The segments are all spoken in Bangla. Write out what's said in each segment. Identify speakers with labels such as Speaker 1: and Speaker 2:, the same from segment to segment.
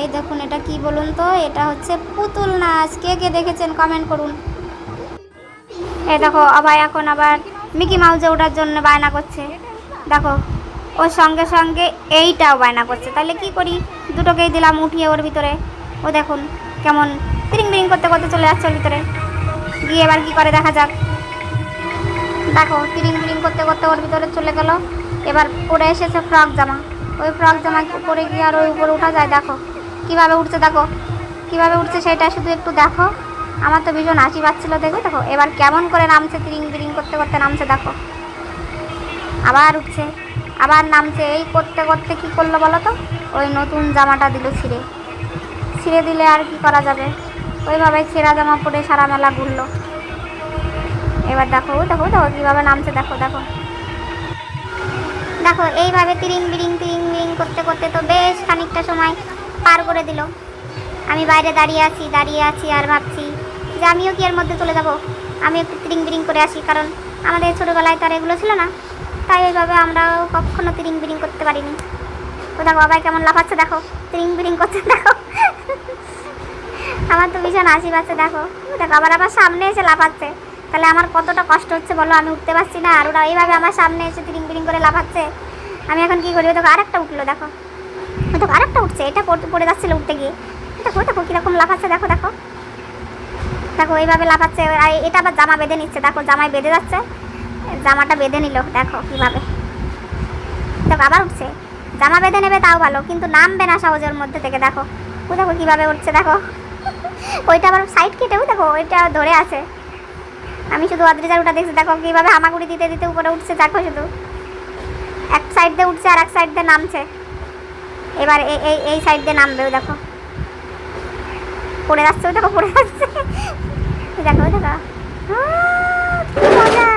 Speaker 1: এই দেখুন, এটা কি বলুন তো? এটা হচ্ছে পুতুল নাচ। কে কে দেখেছেন কমেন্ট করুন। এই দেখো, আবার এখন আবার মিকি মাউসে ওঠার জন্য বায়না করছে। দেখো ওর সঙ্গে সঙ্গে এইটাও বায়না করছে। তাহলে কি করি? দুটোকেই দিলাম উঠিয়ে ওর ভিতরে। ও দেখুন কেমন তিরিং বিরিং করতে করতে চলে যাচ্ছে ওর ভিতরে। গিয়ে এবার কি করে? দেখা যাক। দেখো, তিরিং বিরিং করতে করতে ওর ভিতরে চলে গেল। এবার পরে এসেছে ফ্রক জামা। ওই ফ্রক জামা পরে গিয়ে আর ওই উপরে উঠা যায়, দেখো। কীভাবে উঠছে, দেখো। কীভাবে উঠছে সেটা শুধু একটু দেখো। আমার তো ভীষণ হাসি পাচ্ছিল, দেখো দেখো। এবার কেমন করে নামছে, তিরিং বিরিং করতে করতে নামছে, দেখো। আবার উঠছে, আবার নামছে। এই করতে করতে কি করল বলো তো? ওই নতুন জামাটা দিল ছিঁড়ে। ছিঁড়ে দিলে আর কি করা যাবে? ওইভাবে ছেঁড়া জামা পরে সারা মেলা ঘুরলো। এবার দেখো দেখো দেখো, কীভাবে নামছে, দেখো দেখো। দেখো, এইভাবে তিরিং বিরিং, তিরিং করতে করতে তো বেশ খানিকটা সময় পার করে দিল। আমি বাইরে দাঁড়িয়ে আছি দাঁড়িয়ে আছি আর ভাবছি যে আমিও কি এর মধ্যে চলে যাব? আমি একটু তিরিং বিরিং করে আসি, কারণ আমাদের ছোটোবেলায় তো আর এগুলো ছিল না। তাই ওইভাবে আমরাও কখনো তিরিং বিরিং করতে পারিনি। তো দেখো, বাবাই কেমন লাফাচ্ছে, দেখো। তিরিং বিরিং করছে, দেখো। আমার তো ভীষণ হাসি পাচ্ছে, দেখো। দেখো, আবার আবার সামনে এসে লাফাচ্ছে। তাহলে আমার কতটা কষ্ট হচ্ছে বলো, আমি উঠতে পারছি না। আর ওরা এইভাবে আমার সামনে এসে তিরিং বিরিং করে লাফাচ্ছে। আমি এখন কি করি? দেখো আরেকটা উঠল, দেখো। দেখো আরেকটা উঠছে, এটা পড়ে যাচ্ছিল উঠতে গিয়ে। দেখো দেখো কীরকম লাফাচ্ছে, দেখো দেখো। দেখো, এইভাবে লাফাচ্ছে আর এটা আবার জামা বেঁধে নিচ্ছে। দেখো, জামায় বেঁধে যাচ্ছে। জামাটা বেঁধে নিল, দেখো কীভাবে। দেখো, আবার উঠছে। জামা বেঁধে নেবে তাও ভালো, কিন্তু নামবে না সহজের মধ্যে থেকে, দেখো। ও দেখো কীভাবে উঠছে, দেখো। ওইটা আবার সাইড কেটেও দেখো, ওইটা ধরে আছে। আমি শুধু অদ্রিজার উঠা দেখছি, দেখো কীভাবে হামাগুড়ি দিতে দিতে উপরে উঠছে, দেখো শুধু। সাইড আর এক সাইড দিয়ে নামছে। এবার এই এই সাইড দিয়ে নামবে ওই দেখো। পড়ে যাচ্ছে ওই দেখো পড়ে যাচ্ছে। দেখো ওই দেখো। মজা।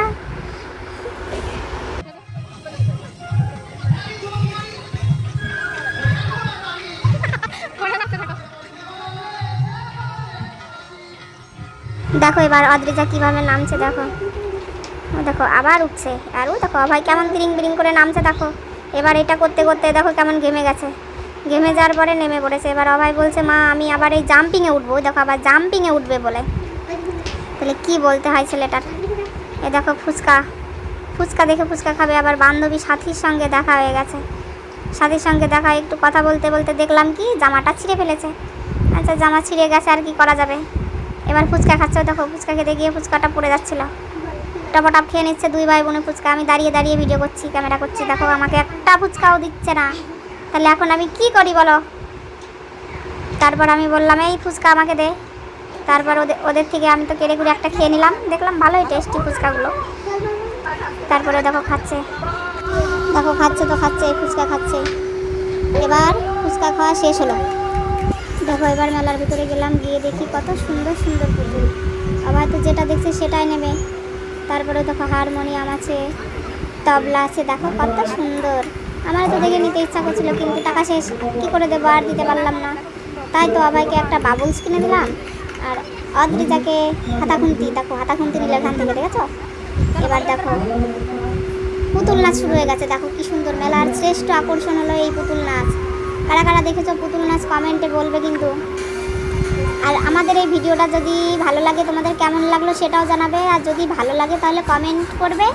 Speaker 1: দেখো। এবার অদ্রিজা কীভাবে নামছে দেখো। ও দেখো আবার উঠছে। আর ও দেখো ভাই কেমন তিরিং বিরিং করে নামছে দেখো। এবার এটা করতে করতে দেখো কেমন ঘেমে গেছে। ঘেমে যাওয়ার পরে নেমে পড়েছে। এবার অভাই বলছে, মা, আমি আবার এই জাম্পিংয়ে উঠবো। দেখো আবার জাম্পিংয়ে উঠবে বলে। তাহলে কি বলতে হয় ছেলেটার? এ দেখো ফুচকা। ফুচকা দেখে ফুচকা খাবে। আবার বান্ধবী সাথীর সঙ্গে দেখা হয়ে গেছে। সাথীর সঙ্গে দেখা একটু কথা বলতে বলতে দেখলাম কি, জামাটা ছিঁড়ে ফেলেছে। আচ্ছা জামা ছিঁড়ে গেছে আর কি করা যাবে? এবার ফুচকা খাচ্ছে। দেখো, ফুচকা খেতে গিয়ে ফুচকাটা পড়ে যাচ্ছিল। টপটাপ খেয়ে নিচ্ছে দুই ভাই বোনের ফুচকা। আমি দাঁড়িয়ে দাঁড়িয়ে ভিডিও করছি ক্যামেরা করছি। দেখো, আমাকে একটা ফুচকাও দিচ্ছে না। তাহলে এখন আমি কি করি বলো? তারপর আমি বললাম, এই ফুচকা আমাকে দে। তারপর ওদের ওদের থেকে আমি তো কেড়ে কুড়ে একটা খেয়ে নিলাম। দেখলাম ভালোই টেস্টি ফুচকাগুলো। তারপরে দেখো, খাচ্ছে। দেখো, খাচ্ছে তো খাচ্ছে ফুচকা খাচ্ছে। এবার ফুচকা খাওয়া শেষ হলো। দেখো, এবার মেলার ভিতরে গেলাম, গিয়ে দেখি কত সুন্দর সুন্দর পুতুল। আবার তো যেটা দেখছে সেটাই নেবে। তারপরে দেখো হারমোনিয়াম আছে, তবলা আছে, দেখো কত সুন্দর। আমার তো দেখে নিতে ইচ্ছা করছিল, কিন্তু টাকা শেষ, কী করে দেবো, আর দিতে পারলাম না। তাই তো আবাইকে একটা বাবুলস কিনে দিলাম, আর অদ্রিজাকে হাতা খুন্তি, দেখো হাতা খুন্তি নিলে এখান থেকে, দেখেছ? এবার দেখো, পুতুল নাচ শুরু হয়ে গেছে, দেখো কি সুন্দর মেলার শ্রেষ্ঠ আকর্ষণ হলো এই পুতুল নাচ। কারা কারা দেখেছ পুতুল নাচ, কমেন্টে বলবে কিন্তু। আর আমাদের এই ভিডিওটা যদি ভালো লাগে, তোমাদের কেমন লাগল সেটাও জানাবে। আর যদি ভালো লাগে, তাহলে কমেন্ট করবে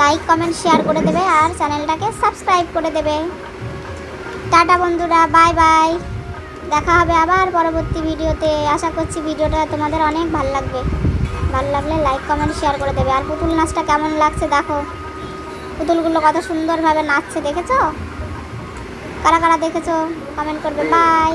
Speaker 1: লাইক কমেন্ট শেয়ার করে দেবে, আর চ্যানেলটাকে সাবস্ক্রাইব করে দেবে। টাটা বন্ধুরা বাই বাই দেখা হবে আবার পরবর্তী ভিডিওতে। আশা করছি ভিডিওটা তোমাদের অনেক ভালো লাগবে। ভালো লাগলে লাইক কমেন্ট শেয়ার করে দেবে। আর পুতুল নাচটা কেমন লাগছে দেখো। পুতুলগুলো কত সুন্দরভাবে নাচছে, দেখেছ? কারা কারা দেখেছ কমেন্ট করবে। বাই